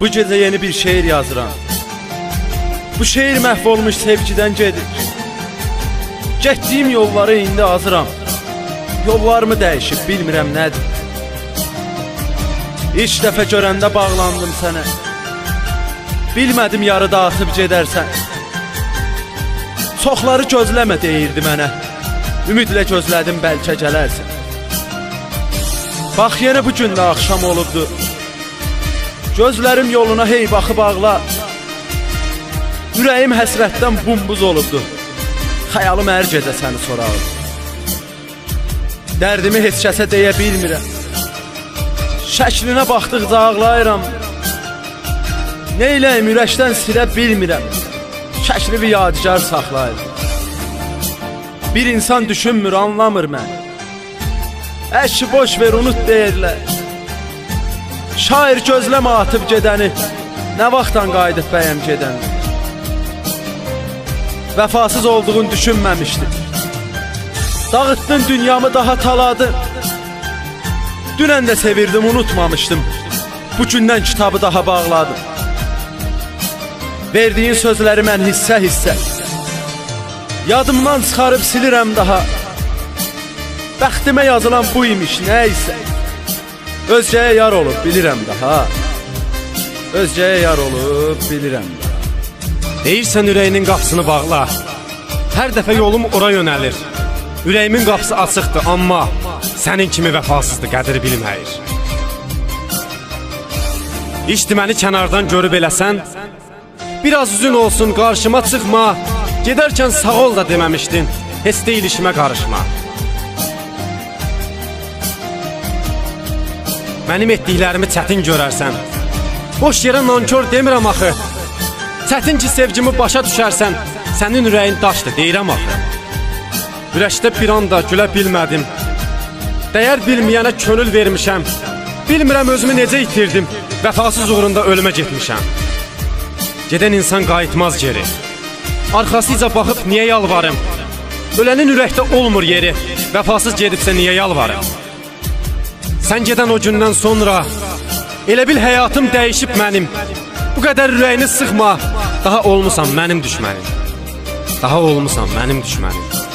Bu gece yeni bir şiir yazıram. Bu şiir məhv olmuş sevgiden gedir. Getdiyim yolları indi azıram. Yollarımı dəyişib bilmirəm nədir. İlk dəfə görəndə bağlandım sənə. Bilmədim yarıda atıb gedərsən. Çoxları gözləmə deyirdi mənə. Ümidlə gözlədim bəlkə gələrsən. Bax yenə bu gün də axşam olubdu. Gözlərim yoluna hey baxıb ağla. Ürəyim həsrətdən bumbuz olubdu. Xəyalım hər gecə səni sorardı. Dərdimi heç kəsə deyə bilmirəm. Şəklinə baxdıqca ağlayıram. Neyləyim ürəkdən silə bilmirəm. Şəkli bir yadigar saxlayır. Bir insan düşünmür, anlamır mən. Əşi boş ver, unut deyirlər. Şair gözləmə atıb gedəni. Nə vaxtdan qayıdıb bəyəm gedəni? Vəfasız olduğunu düşünməmişdim. Dağıtdın dünyamı daha taladın. Dünən də sevirdim, unutmamışdım. Bu kitabı daha bağladım. Verdiyin sözləri mən hissə-hissə Yadımdan çıxarıb silirəm daha. Bəxtimə yazılan bu imiş, nə isə. Özgəyə yar olub bilirəm daha. Özgəyə yar olub bilirəm daha. Deyirsən ürəyinin qapısını bağla. Hər dəfə yolum ora yönəlir. Ürəyimin qapısı açıqdır, amma sənin kimi vəfasızdır, qədri bilməyir. İşdi məni kənardan görüb eləsən, biraz üzün olsun, qarşıma çıxma. Gedərkən sağ ol da deməmişdin. Heç deyil işimə qarışma. Mənim etdiklərimi çətin görərsən. Boş yerə nankor demirəm axı. Çətin ki sevgimi başa düşərsən, sənin ürəyin daşdır, deyirəm axı. Ürəkdə bir anda gülə bilmədim. Dəyər bilməyənə könül vermişəm. Bilmirəm özümü necə itirdim. Vəfasız uğrunda ölümə getmişəm. Gedən insan qayıtmaz geri. Arxasıca baxıb niyə yalvarım? Ölənin ürəkdə olmur yeri. Vəfasız gedibsə niyə yalvarım? Sən gedən o gündən sonra elə bil həyatım dəyişib mənim. Bu qədər ürəyini sıxma. Daha olmusan mənim düşmənim. Daha olmusan mənim düşmənim.